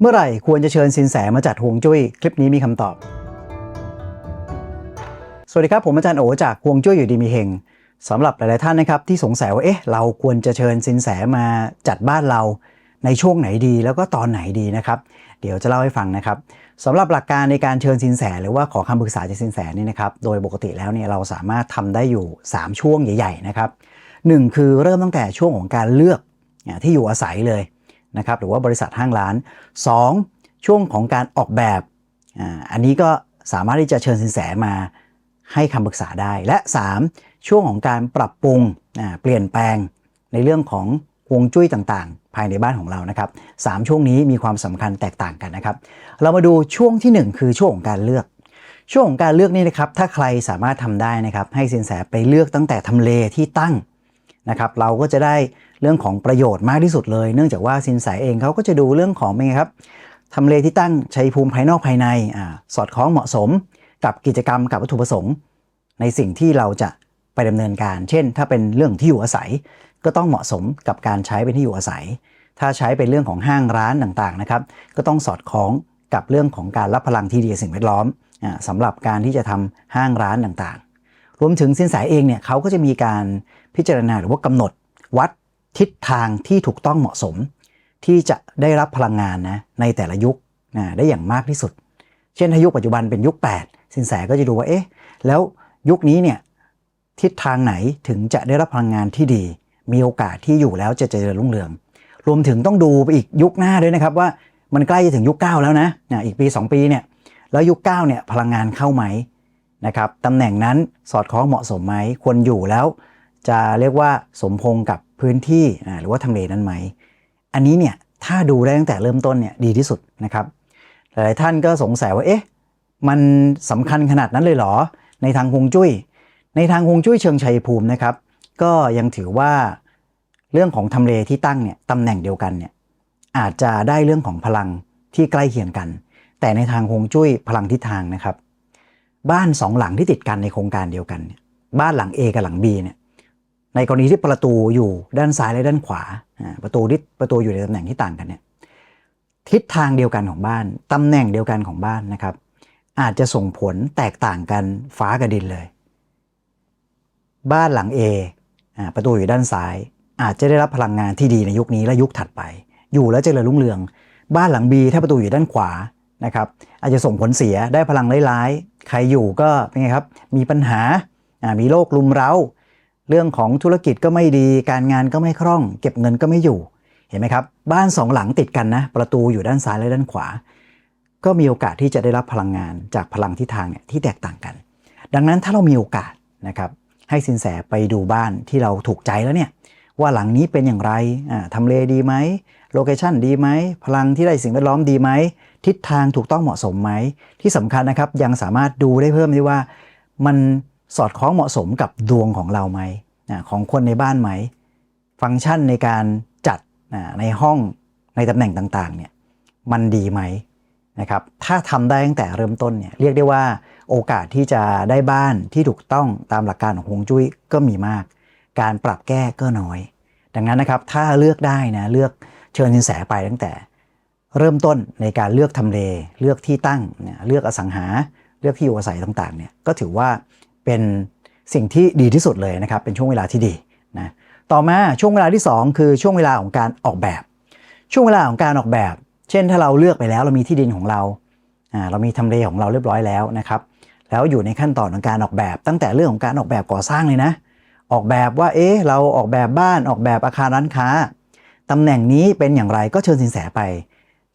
เมื่อไหร่ควรจะเชิญสินแสมาจัดฮวงจุ้ย คลิปนี้มีคำตอบ สวัสดีครับ ผมอาจารย์โอจากฮวงจุ้ยอยู่ดีมีเฮงสำหรับหลาย ๆ ท่านนะครับที่สงสัยว่าเอ๊ะเราควรจะเชิญสินแสมาจัดบ้านเราในช่วงไหนดีแล้วก็ตอนไหนดีนะครับเดี๋ยวจะเล่าให้ฟังนะครับสำหรับหลักการในการเชิญสินแสหรือว่าขอคำปรึกษาจากสินแสนี่นะครับโดยปกติแล้วเนี่ยเราสามารถทำได้อยู่ 3 ช่วงใหญ่ ๆ นะครับหนึ่งคือเริ่มตั้งแต่ช่วงของการเลือกที่อยู่อาศัยเลย นะครับหรือว่าบริษัทห้างร้าน 2. ช่วงของการออกแบบอันนี้ก็สามารถที่จะเชิญสินแสมาให้คำปรึกษาได้ และ 3. ช่วงของการปรับปรุงเปลี่ยนแปลงในเรื่องของฮวงจุ้ยต่างๆ ภายในบ้านของเรานะครับสามช่วงนี้มีความสำคัญแตกต่างกันนะครับ เรามาดูช่วงทีหนึ่1 คือช่วงของการเลือก ช่วงของการเลือกนี่นะครับ ถ้าใครสามารถทำได้นะครับ ให้สินแสไปเลือกตั้งแต่ทำเลที่ตั้งนะครับ เราก็จะได้ เรื่องของประโยชน์มากที่สุดเลย เนื่องจากว่าสินแสเองเขาก็จะดูเรื่องของเป็นไงครับทำเลที่ตั้งชัยภูมิภายนอกภายในอสอดคล้องเหมาะสม กับกิจกรรมกับวัตถุประสงค์ ในสิ่งที่เราจะไปดำเนินการ เช่น ถ้าเป็นเรื่องที่อยู่อาศัย ก็ต้องเหมาะสมกับการใช้เป็นที่อยู่อาศัย ถ้าใช้เป็นเรื่องของห้างร้านต่างๆนะครับ ก็ต้องสอดคล้องกับเรื่องของการรับพลังที่ดีสิ่งแวดล้อมอ่าสำหรับการที่จะทำห้างร้านต่างๆ รวมถึงสินแสเองเนี่ยเขาก็จะมีการพิจารณาหรือว่ากำหนดวัด ทิศทางที่ถูกต้องเหมาะสม ที่จะได้รับพลังงานนะในแต่ละยุคนะได้อย่างมากที่สุด เช่นถ้ายุคปัจจุบันเป็นยุค 8 สินแสก็จะดูว่าเอ๊ะแล้วยุคนี้เนี่ยทิศทางไหนถึงจะได้รับพลังงานที่ดี มีโอกาสที่อยู่แล้วจะเจริญรุ่งเรือง รวมถึงต้องดูไปอีกยุคหน้าด้วยนะครับว่ามันใกล้จะถึงยุค 9 แล้วนะนะอีกปี 2 ปีเนี่ยแล้วยุค9เนี่ยพลังงานเข้าไหมนะครับตำแหน่งนั้นสอดคล้องเหมาะสมไหมควรอยู่แล้ว จะเรียกว่าสมพงกับ พื้นที่หรือว่าทำเลนั้นไหม อันนี้เนี่ยถ้าดูได้ตั้งแต่เริ่มต้นเนี่ยดีที่สุดนะครับ หลายท่านก็สงสัยว่าเอ๊ะมันสำคัญขนาดนั้นเลยเหรอ ในทางฮวงจุ้ย ในทางฮวงจุ้ยเชิงชัยภูมินะครับ ก็ยังถือว่าเรื่องของทำเลที่ตั้งเนี่ยตำแหน่งเดียวกันเนี่ยอาจจะได้เรื่องของพลังที่ใกล้เคียงกัน แต่ในทางฮวงจุ้ยพลังทิศทางนะครับ บ้านสองหลังที่ติดกันในโครงการเดียวกันเนี่ยบ้านหลัง A กับหลัง B เนี่ย ในกรณีที่ประตูอยู่ด้านซ้ายและด้านขวา ประตูที่ประตูอยู่ในตำแหน่งที่ต่างกันเนี่ยทิศทางเดียวกันของบ้าน ตำแหน่งเดียวกันของบ้านนะครับ อาจจะส่งผลแตกต่างกันฟ้ากับดินเลย บ้านหลัง A อประตูอยู่ด้านซ้าย อาจจะได้รับพลังงานที่ดีในยุคนี้และยุคถัดไป อยู่แล้วเจริญรุ่งเรือง บ้านหลัง B ถ้าประตูอยู่ด้านขวานะครับอาจจะส่งผลเสียได้พลังร้ายๆ ใครอยู่ก็เป็นไงครับ มีปัญหาอ่ามีโรคลุมเร้า เรื่องของธุรกิจก็ไม่ดี การงานก็ไม่คล่อง เก็บเงินก็ไม่อยู่ เห็นไหมครับ บ้านสองหลังติดกันนะ ประตูอยู่ด้านซ้ายและด้านขวา ก็มีโอกาสที่จะได้รับพลังงานจากพลังทิศทางเนี่ยที่แตกต่างกัน ดังนั้นถ้าเรามีโอกาสนะครับให้สินแสไปดูบ้านที่เราถูกใจแล้วเนี่ยว่าหลังนี้เป็นอย่างไรทำเลดีไหมโลเคชันดีไหมพลังที่ได้สิ่งแวดล้อมดีไหมทิศทางถูกต้องเหมาะสมไหมที่สำคัญนะครับยังสามารถดูได้เพิ่มด้วยว่ามัน สอดคล้องเหมาะสมกับดวงของเราไหมของคนในบ้านไหม ฟังก์ชันในการจัดในห้องในตำแหน่งต่างๆเนี่ยมันดีไหมนะครับถ้าทำได้ตั้งแต่เริ่มต้นเนี่ยเรียกได้ว่าโอกาสที่จะได้บ้านที่ถูกต้องตามหลักการของฮวงจุ้ยก็มีมาก การปรับแก้ก็น้อย ดังนั้นนะครับถ้าเลือกได้นะเลือกเชิญสินแสไปตั้งแต่ เริ่มต้นในการเลือกทำเล เลือกที่ตั้งเนี่ยเลือกอสังหา เลือกที่อยู่อาศัยต่างๆเนี่ยก็ถือว่า เป็นสิ่งที่ดีที่สุดเลยนะครับ เป็นช่วงเวลาที่ดีนะต่อมาช่วงเวลาที่ 2 คือช่วงเวลาของการออกแบบ ช่วงเวลาของการออกแบบ เช่นถ้าเราเลือกไปแล้วเรามีที่ดินของเราอ่าเรามีทำเลของเราเรียบร้อยแล้วนะครับ แล้วอยู่ในขั้นตอนของการออกแบบ ตั้งแต่เรื่องของการออกแบบก่อสร้างเลยนะ ออกแบบว่าเอ๊ะเราออกแบบบ้านออกแบบอาคารร้านค้าตำแหน่งนี้เป็นอย่างไรก็เชิญสินแสไป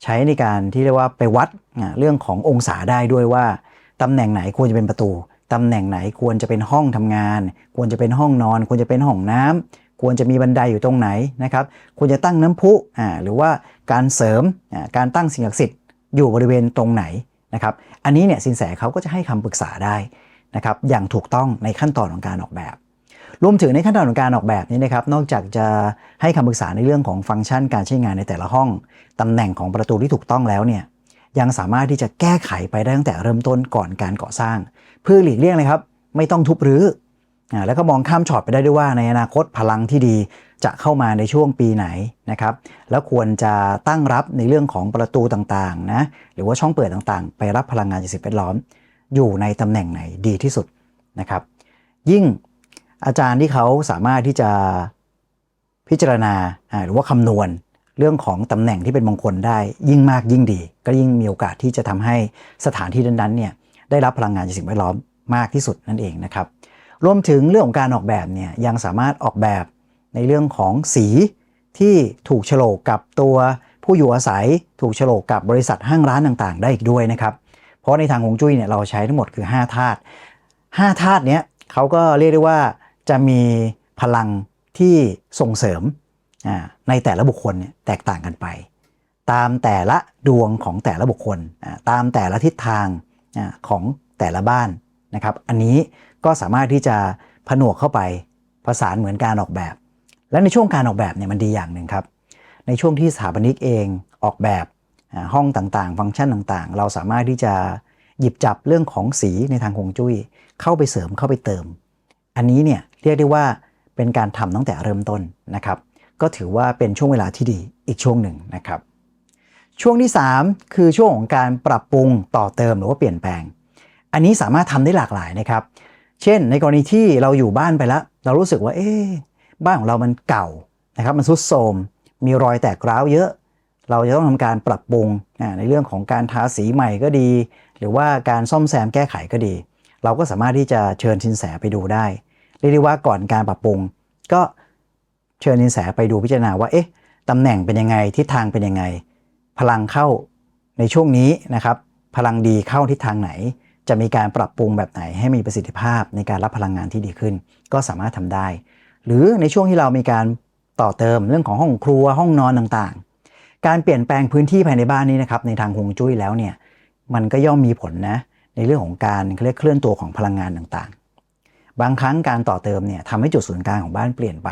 ใช้ในการที่เรียกว่าไปวัดอ่าเรื่องขององศาได้ด้วยว่าตำแหน่งไหนควรจะเป็นประตู ตำแหน่งไหนควรจะเป็นห้องทำงาน ควรจะเป็นห้องนอน ควรจะเป็นห้องน้ำควรจะมีบันไดอยู่ตรงไหนนะครับ ควรจะตั้งน้ำพุอ่าหรือว่าการเสริมอ่าการตั้งสิ่งศักดิ์สิทธิ์อยู่บริเวณตรงไหนนะครับ อันนี้เนี่ยสินแสเขาก็จะให้คำปรึกษาได้นะครับ อย่างถูกต้องในขั้นตอนของการออกแบบ รวมถึงในขั้นตอนของการออกแบบนี้นะครับ นอกจากจะให้คำปรึกษาในเรื่องของฟังก์ชันการใช้งานในแต่ละห้องตำแหน่งของประตูที่ถูกต้องแล้วเนี่ย ยังสามารถที่จะแก้ไขไปได้ตั้งแต่เริ่มต้นก่อนการก่อสร้าง เพื่อหลีกเลี่ยงเลยครับ ไม่ต้องทุบรื้ออ่าแล้วก็มองข้ามช็อตไปได้ด้วยว่าในอนาคตพลังที่ดีจะเข้ามาในช่วงปีไหนนะครับแล้วควรจะตั้งรับในเรื่องของประตูต่างๆนะหรือว่าช่องเปิดต่างๆ ไปรับพลังงานจากสิ่งแวดล้อม อยู่ในตำแหน่งไหนดีที่สุดนะครับยิ่งอาจารย์ที่เขาสามารถที่จะพิจารณาอ่าหรือว่าคำนวณ เรื่องของตำแหน่งที่เป็นมงคลได้ยิ่งมากยิ่งดี ก็ยิ่งมีโอกาสที่จะทำให้สถานที่นั้นๆเนี่ยได้รับพลังงานจากสิ่งแวดล้อมมากที่สุดนั่นเองนะครับรวมถึงเรื่องของการออกแบบเนี่ยยังสามารถออกแบบในเรื่องของสีที่ถูกโฉลกกับตัวผู้อยู่อาศัยถูกโฉลกกับบริษัทห้างร้านต่างๆ ได้อีกด้วยนะครับเพราะในทางฮวงจุ้ยเนี่ยเราใช้ทั้งหมดคือ 5 ธาตุ5ธาตุเนี้ยเขาก็เรียกได้ว่าจะมีพลังที่ส่งเสริม ในแต่ละบุคคลเนี่ยแตกต่างกันไป ตามแต่ละดวงของแต่ละบุคคล ตามแต่ละทิศทางของแต่ละบ้านนะครับ อันนี้ก็สามารถที่จะผนวกเข้าไปผสานเหมือนการออกแบบ และในช่วงการออกแบบเนี่ยมันดีอย่างหนึ่งครับ ในช่วงที่สถาปนิกเองออกแบบห้องต่างๆ ฟังก์ชันต่างๆ เราสามารถที่จะหยิบจับเรื่องของสีในทางฮวงจุ้ยเข้าไปเสริมเข้าไปเติม อันนี้เนี่ยเรียกได้ว่าเป็นการทำตั้งแต่เริ่มต้นนะครับ ก็ถือว่าเป็นช่วงเวลาที่ดีอีกช่วงหนึ่งนะครับ ช่วงที่ 3 คือช่วงของการปรับปรุงต่อเติมหรือว่าเปลี่ยนแปลง อันนี้สามารถทำได้หลากหลายนะครับ เช่น ในกรณีที่เราอยู่บ้านไปแล้ว เรารู้สึกว่าเอ๊บ้านของเรามันเก่านะครับ มันทรุดโทรมมีรอยแตกร้าวเยอะ เราจะต้องทำการปรับปรุงในเรื่องของการทาสีใหม่ก็ดี หรือว่าการซ่อมแซมแก้ไขก็ดี เราก็สามารถที่จะเชิญชินแสไปดูได้เรียกได้ว่าก่อนการปรับปรุงก็ เชิญชินแสไปดูพิจารณาว่าเอ๊ะตำแหน่งเป็นยังไงทิศทางเป็นยังไง พลังเข้าในช่วงนี้นะครับ พลังดีเข้าทิศทางไหน จะมีการปรับปรุงแบบไหนให้มีประสิทธิภาพในการรับพลังงานที่ดีขึ้น ก็สามารถทำได้ หรือในช่วงที่เรามีการต่อเติมเรื่องของห้องครัวห้องนอนต่างๆ การเปลี่ยนแปลงพื้นที่ภายในบ้านนี้นะครับในทางฮวงจุ้ยแล้วเนี่ยมันก็ย่อมมีผลนะในเรื่องของการเรียกเคลื่อนตัวของพลังงานต่างๆ บางครั้งการต่อเติมเนี่ยทำให้จุดศูนย์กลางของบ้านเปลี่ยนไป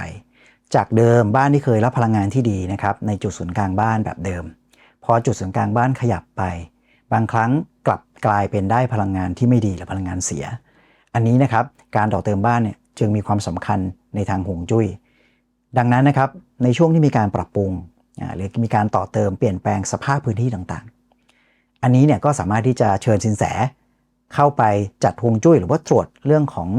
จากเดิมบ้านที่เคยรับพลังงานที่ดีนะครับในจุดศูนย์กลางบ้านแบบเดิม พอจุดศูนย์กลางบ้านขยับไป บางครั้งกลับกลายเป็นได้พลังงานที่ไม่ดีหรือพลังงานเสีย อันนี้นะครับการต่อเติมบ้านเนี่ยจึงมีความสำคัญในทางฮวงจุ้ย ดังนั้นนะครับในช่วงที่มีการปรับปรุงหรือมีการต่อเติมเปลี่ยนแปลงสภาพพื้นที่ต่างๆ อันนี้เนี่ยก็สามารถที่จะเชิญสินแสเข้าไปจัดฮวงจุ้ย หรือว่าตรวจเรื่องของ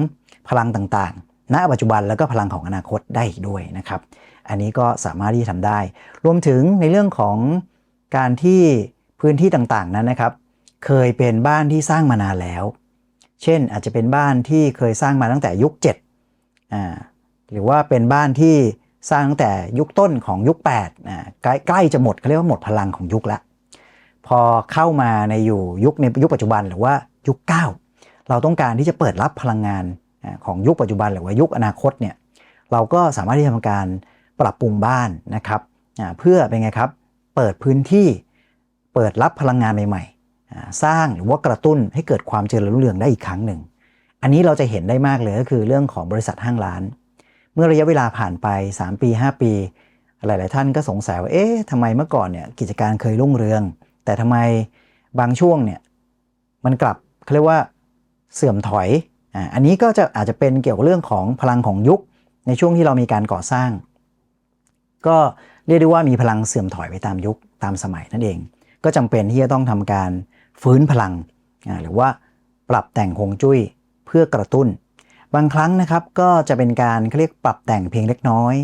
พลังต่างๆ ณปัจจุบันแล้วก็พลังของอนาคตได้อีกด้วยนะครับ อันนี้ก็สามารถที่จะทำได้ รวมถึงในเรื่องของการที่พื้นที่ต่างๆนั้นนะครับ เคยเป็นบ้านที่สร้างมานานแล้ว เช่นอาจจะเป็นบ้านที่เคยสร้างมาตั้งแต่ยุค7อ่าหรือว่าเป็นบ้านที่สร้างตั้งแต่ยุคต้นของยุค8อ่าใกล้ใกล้จะหมดเขาเรียกว่าหมดพลังของยุคละพอเข้ามาในอยู่ยุคในยุคปัจจุบันหรือว่ายุค 9 เราต้องการที่จะเปิดรับพลังงาน ของยุคปัจจุบันหรือว่ายุคอนาคตเนี่ยเราก็สามารถที่จะทำการปรับปรุงบ้านนะครับเพื่อเป็นไงครับเปิดพื้นที่เปิดรับพลังงานใหม่ๆ สร้างหรือว่ากระตุ้นให้เกิดความเจริญรุ่งเรืองได้อีกครั้งหนึ่ง อันนี้เราจะเห็นได้มากเลยก็คือเรื่องของบริษัทห้างร้าน เมื่อระยะเวลาผ่านไป 3 ปี 5 ปี หลาย ๆ ท่านก็สงสัยว่าเอ๊ะทำไมเมื่อก่อนเนี่ยกิจการเคยรุ่งเรือง แต่ทำไมบางช่วงเนี่ยมันกลับเขาเรียกว่าเสื่อมถอย อันนี้ก็จะอาจจะเป็นเกี่ยวกับเรื่องของพลังของยุคในช่วงที่เรามีการก่อสร้าง ก็เรียกได้ว่ามีพลังเสื่อมถอยไปตามยุคตามสมัยนั่นเอง ก็จำเป็นที่จะต้องทำการฟื้นพลังหรือว่าปรับแต่งฮวงจุ้ยเพื่อกระตุ้น บางครั้งนะครับก็จะเป็นการเขาเรียกปรับแต่งเพียงเล็กน้อย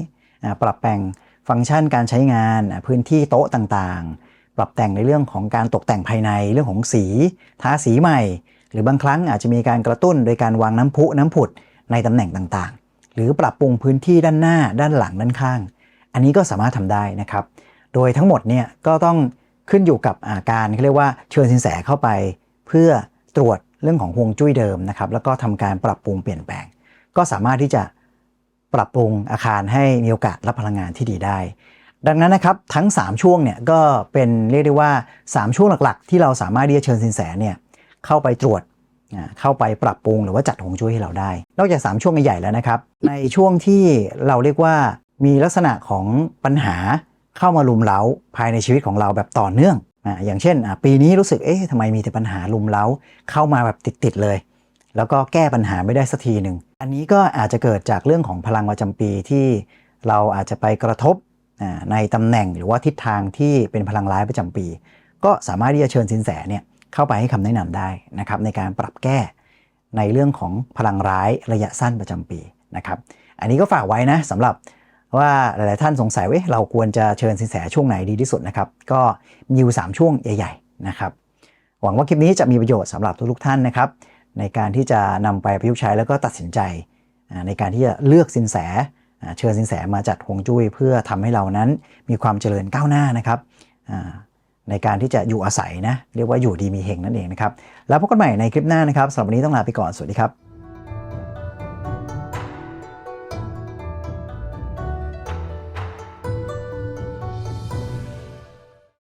ปรับแต่งฟังก์ชันการใช้งานพื้นที่โต๊ะต่างๆ ปรับแต่งในเรื่องของการตกแต่งภายในเรื่องของสีทาสีใหม่ หรือบางครั้งอาจจะมีการกระตุ้นโดยการวางน้ำพุน้ำผุดในตำแหน่งต่างๆ หรือปรับปรุงพื้นที่ด้านหน้าด้านหลังด้านข้าง อันนี้ก็สามารถทำได้นะครับ โดยทั้งหมดเนี่ยก็ต้องขึ้นอยู่กับอาการเขาเรียกว่าเชิญสินแสเข้าไป เพื่อตรวจเรื่องของฮวงจุ้ยเดิมนะครับแล้วก็ทำการปรับปรุงเปลี่ยนแปลง ก็สามารถที่จะปรับปรุงอาคารให้มีโอกาสรับพลังงานที่ดีได้ ดังนั้นนะครับทั้ง 3 ช่วงเนี่ยก็เป็นเรียกได้ว่า 3 ช่วงหลักๆ ที่เราสามารถที่จะเชิญสินแสเนี่ย เข้าไปตรวจเข้าไปปรับปรุงหรือว่าจัดฮวงจุ้ยให้เราได้ นอกจาก 3 ช่วงใหญ่แล้วนะครับ ในช่วงที่เราเรียกว่ามีลักษณะของปัญหาเข้ามาลุมเล้าภายในชีวิตของเราแบบต่อเนื่องอย่างเช่น ปีนี้รู้สึกเอ๊ะทำไมมีแต่ปัญหาลุมเล้าเข้ามาแบบติดๆเลย แล้วก็แก้ปัญหาไม่ได้สักทีหนึ่งอันนี้ก็อาจจะเกิดจากเรื่องของพลังประจำปีที่เราอาจจะไปกระทบในตำแหน่งหรือว่าทิศทางที่เป็นพลังร้ายประจำปี ก็สามารถที่จะเชิญสินแสเนี่ย เข้าไปให้คำแนะนำได้นะครับในการปรับแก้ในเรื่องของพลังร้ายระยะสั้นประจำปีนะครับอันนี้ก็ฝากไว้นะสำหรับว่าหลาย ๆ ท่านสงสัยว่าเราควรจะเชิญสินแสช่วงไหนดีที่สุดนะครับก็มีอยู่ 3 ช่วงใหญ่ ๆ นะครับ หวังว่าคลิปนี้จะมีประโยชน์สำหรับทุก ๆ ท่านนะครับในการที่จะนำไปประยุกต์ใช้แล้วก็ตัดสินใจ ในการที่จะเลือกสินแสเชิญสินแสมาจัดฮวงจุ้ยเพื่อทำให้เรานั้นมีความเจริญก้าวหน้านะครับ ในการที่จะอยู่อาศัยนะ เรียกว่าอยู่ดีมีเฮงนั่นเองนะครับ แล้วพบกันใหม่ในคลิปหน้านะครับสำหรับวันนี้ต้องลาไปก่อน สวัสดีครับ